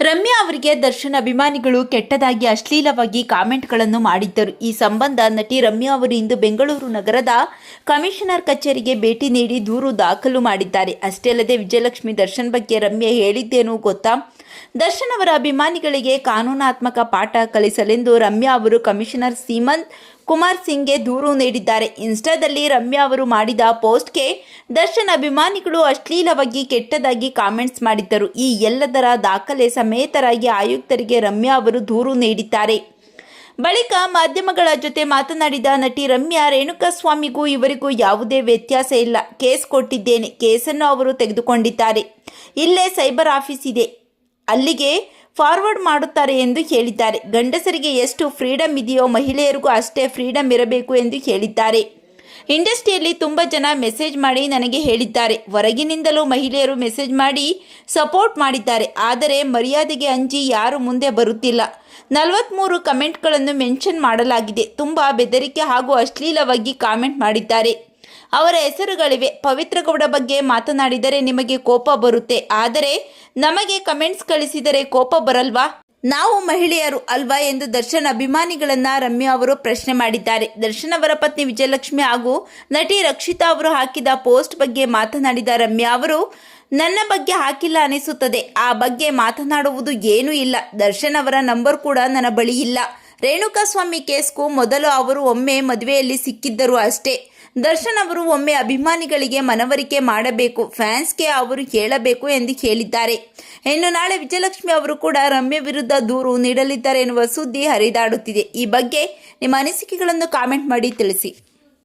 ರಮ್ಯಾ ಅವರಿಗೆ ದರ್ಶನ್ ಅಭಿಮಾನಿಗಳು ಕೆಟ್ಟದಾಗಿ, ಅಶ್ಲೀಲವಾಗಿ ಕಾಮೆಂಟ್ಗಳನ್ನು ಮಾಡಿದ್ದರು. ಈ ಸಂಬಂಧ ನಟಿ ರಮ್ಯಾ ಅವರು ಇಂದು ಬೆಂಗಳೂರು ನಗರದ ಕಮಿಷನರ್ ಕಚೇರಿಗೆ ಭೇಟಿ ನೀಡಿ ದೂರು ದಾಖಲು ಮಾಡಿದ್ದಾರೆ. ಅಷ್ಟೇ ಅಲ್ಲದೆ ವಿಜಯಲಕ್ಷ್ಮಿ ದರ್ಶನ್ ಬಗ್ಗೆ ರಮ್ಯಾ ಹೇಳಿದ್ದೇನು ಗೊತ್ತಾ? ದರ್ಶನ್ ಅವರ ಅಭಿಮಾನಿಗಳಿಗೆ ಕಾನೂನಾತ್ಮಕ ಪಾಠ ಕಲಿಸಲೆಂದು ರಮ್ಯಾ ಅವರು ಕಮಿಷನರ್ ಸೀಮಂತ್ ಕುಮಾರ್ ಸಿಂಗ್ಗೆ ದೂರು ನೀಡಿದ್ದಾರೆ. ಇನ್ಸ್ಟಾದಲ್ಲಿ ರಮ್ಯಾ ಅವರು ಮಾಡಿದ ಪೋಸ್ಟ್ಗೆ, ದರ್ಶನ್ ಅಭಿಮಾನಿಗಳು ಅಶ್ಲೀಲವಾಗಿ ಕೆಟ್ಟದಾಗಿ ಕಾಮೆಂಟ್ಸ್ ಮಾಡಿದ್ದರು. ಈ ಎಲ್ಲದರ ದಾಖಲೆ ಸಮೇತರಾಗಿ ಆಯುಕ್ತರಿಗೆ ರಮ್ಯಾ ಅವರು ದೂರು ನೀಡಿದ್ದಾರೆ. ಬಳಿಕ ಮಾಧ್ಯಮಗಳ ಜೊತೆ ಮಾತನಾಡಿದ ನಟಿ ರಮ್ಯಾ, ರೇಣುಕಾಸ್ವಾಮಿಗೂ ಇವರಿಗೂ ಯಾವುದೇ ವ್ಯತ್ಯಾಸ ಇಲ್ಲ. ಕೇಸ್ ಕೊಟ್ಟಿದ್ದೇನೆ. ಕೇಸನ್ನು ಅವರು ತೆಗೆದುಕೊಂಡಿದ್ದಾರೆ. ಇಲ್ಲೇ ಸೈಬರ್ ಆಫೀಸ್ ಇದೆ. ಅಲ್ಲಿಗೆ ಫಾರ್ವರ್ಡ್ ಮಾಡುತ್ತಾರೆ ಎಂದು ಹೇಳಿದ್ದಾರೆ. ಗಂಡಸರಿಗೆ ಎಷ್ಟು ಫ್ರೀಡಮ್ ಇದೆಯೋ ಮಹಿಳೆಯರಿಗೂ ಅಷ್ಟೇ ಫ್ರೀಡಮ್ ಇರಬೇಕು ಎಂದು ಹೇಳಿದ್ದಾರೆ. ಇಂಡಸ್ಟ್ರಿಯಲ್ಲಿ ತುಂಬ ಜನ ಮೆಸೇಜ್ ಮಾಡಿ ನನಗೆ ಹೇಳಿದ್ದಾರೆ. ಹೊರಗಿನಿಂದಲೂ ಮಹಿಳೆಯರು ಮೆಸೇಜ್ ಮಾಡಿ ಸಪೋರ್ಟ್ ಮಾಡಿದ್ದಾರೆ. ಆದರೆ ಮರ್ಯಾದೆಗೆ ಅಂಜಿ ಯಾರು ಮುಂದೆ ಬರುತ್ತಿಲ್ಲ. ನಲವತ್ತ್ಮೂರು ಕಮೆಂಟ್ಗಳನ್ನು ಮೆನ್ಷನ್ ಮಾಡಲಾಗಿದೆ. ತುಂಬ ಬೆದರಿಕೆ ಹಾಗೂ ಅಶ್ಲೀಲವಾಗಿ ಕಾಮೆಂಟ್ ಮಾಡಿದ್ದಾರೆ. ಅವರ ಹೆಸರುಗಳಿವೆ. ಪವಿತ್ರ ಗೌಡ ಬಗ್ಗೆ ಮಾತನಾಡಿದರೆ ನಿಮಗೆ ಕೋಪ ಬರುತ್ತೆ. ಆದರೆ ನಮಗೆ ಕಮೆಂಟ್ಸ್ ಕಳಿಸಿದರೆ ಕೋಪ ಬರಲ್ವಾ? ನಾವು ಮಹಿಳೆಯರು ಅಲ್ವಾ ಎಂದು ದರ್ಶನ್ ಅಭಿಮಾನಿಗಳನ್ನ ರಮ್ಯಾ ಅವರು ಪ್ರಶ್ನೆ ಮಾಡಿದ್ದಾರೆ. ದರ್ಶನ್ ಅವರ ಪತ್ನಿ ವಿಜಯಲಕ್ಷ್ಮಿ ಹಾಗೂ ನಟಿ ರಕ್ಷಿತಾ ಅವರು ಹಾಕಿದ ಪೋಸ್ಟ್ ಬಗ್ಗೆ ಮಾತನಾಡಿದ ರಮ್ಯಾ ಅವರು, ನನ್ನ ಬಗ್ಗೆ ಹಾಕಿಲ್ಲ ಅನಿಸುತ್ತದೆ. ಆ ಬಗ್ಗೆ ಮಾತನಾಡುವುದು ಏನೂ ಇಲ್ಲ. ದರ್ಶನ್ ಅವರ ನಂಬರ್ ಕೂಡ ನನ್ನ ಬಳಿ ಇಲ್ಲ. ರೇಣುಕಾಸ್ವಾಮಿ ಕೇಸ್ಗೂ ಮೊದಲು ಅವರು ಒಮ್ಮೆ ಮದುವೆಯಲ್ಲಿ ಸಿಕ್ಕಿದ್ದರು ಅಷ್ಟೇ. ದರ್ಶನ್ ಅವರು ಒಮ್ಮೆ ಅಭಿಮಾನಿಗಳಿಗೆ ಮನವರಿಕೆ ಮಾಡಬೇಕು, ಫ್ಯಾನ್ಸ್ಗೆ ಅವರು ಹೇಳಬೇಕು ಎಂದು ಹೇಳಿದ್ದಾರೆ. ಇನ್ನು ನಾಳೆ ವಿಜಯಲಕ್ಷ್ಮಿ ಅವರು ಕೂಡ ರಮ್ಯ ವಿರುದ್ಧ ದೂರು ನೀಡಲಿದ್ದಾರೆ ಎನ್ನುವ ಸುದ್ದಿ ಹರಿದಾಡುತ್ತಿದೆ. ಈ ಬಗ್ಗೆ ನಿಮ್ಮ ಅನಿಸಿಕೆಗಳನ್ನು ಕಾಮೆಂಟ್ ಮಾಡಿ ತಿಳಿಸಿ.